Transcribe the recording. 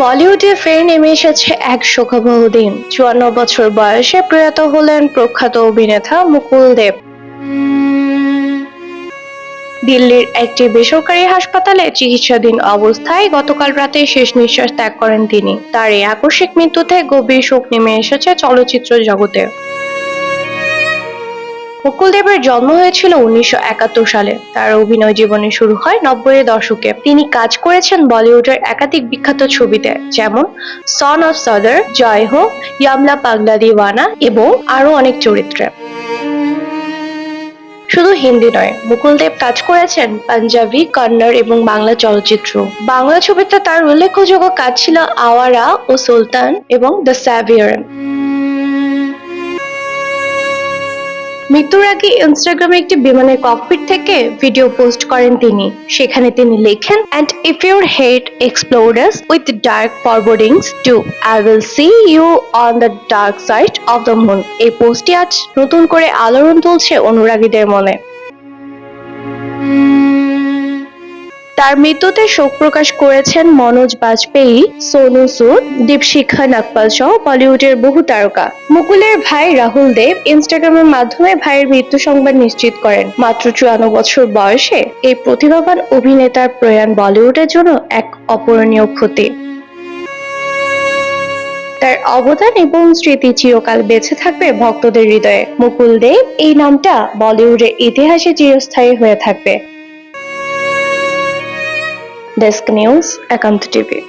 বলিউডে ফের নেমে এসেছে এক শোকাবহ দিন। চুয়ান্ন বছর বয়সে প্রয়াত হলেন প্রখ্যাত অভিনেতা মুকুল দেব। দিল্লির একটি বেসরকারি হাসপাতালে চিকিৎসাধীন অবস্থায় গতকাল রাতে শেষ নিঃশ্বাস ত্যাগ করেন তিনি। তার এই আকস্মিক মৃত্যুতে গভীর শোক নেমে এসেছে চলচ্চিত্র জগতে। মুকুল দেবের জন্ম হয়েছিল উনিশশো একাত্তর সালে। তার অভিনয় জীবনে শুরু হয় নব্বই দশকে। তিনি কাজ করেছেন বলিউডের একাধিক বিখ্যাত ছবিতে, যেমন সন অফ সদার জয় হো ইয়ামলা পাগলা দিওয়ানা এবং আরও অনেক চরিত্রে। শুধু হিন্দি নয় মুকুল দেব কাজ করেছেন পাঞ্জাবি, কন্নড় এবং বাংলা চলচ্চিত্র। বাংলা ছবিতে তার উল্লেখযোগ্য কাজ ছিল আওয়ারা ও সুলতান এবং দ্য স্যাভিয়ার। মৃত্যুর আগে ইনস্টাগ্রামে একটি বিমানের ককপিট থেকে ভিডিও পোস্ট করেন তিনি। সেখানে তিনি লেখেন and if your head explodes with dark forebodings too I will see you on the dark side of the moon এই পোস্টটি আজ নতুন করে আলোড়ন তুলছে অনুরাগীদের মনে। তার মৃত্যুতে শোক প্রকাশ করেছেন মনোজ বাজপেয়ী, সোনু সুদ, দীপশিখা নাগপাল সহ বলিউডের বহু তারকা। মুকুলের ভাই রাহুল দেব ইনস্টাগ্রামের মাধ্যমে ভাইয়ের মৃত্যু সংবাদ নিশ্চিত করেন। মাত্র চুয়ান্ন বছর বয়সে এই প্রতিভাবান অভিনেতার প্রয়াণ বলিউডের জন্য এক অপূরণীয় ক্ষতি। তার অবদান এবং স্মৃতি চিরকাল বেঁচে থাকবে ভক্তদের হৃদয়ে। মুকুল দেব এই নামটা বলিউডের ইতিহাসে চিরস্থায়ী হয়ে থাকবে। ডেস্ক নিউজ একান্ত টিভি।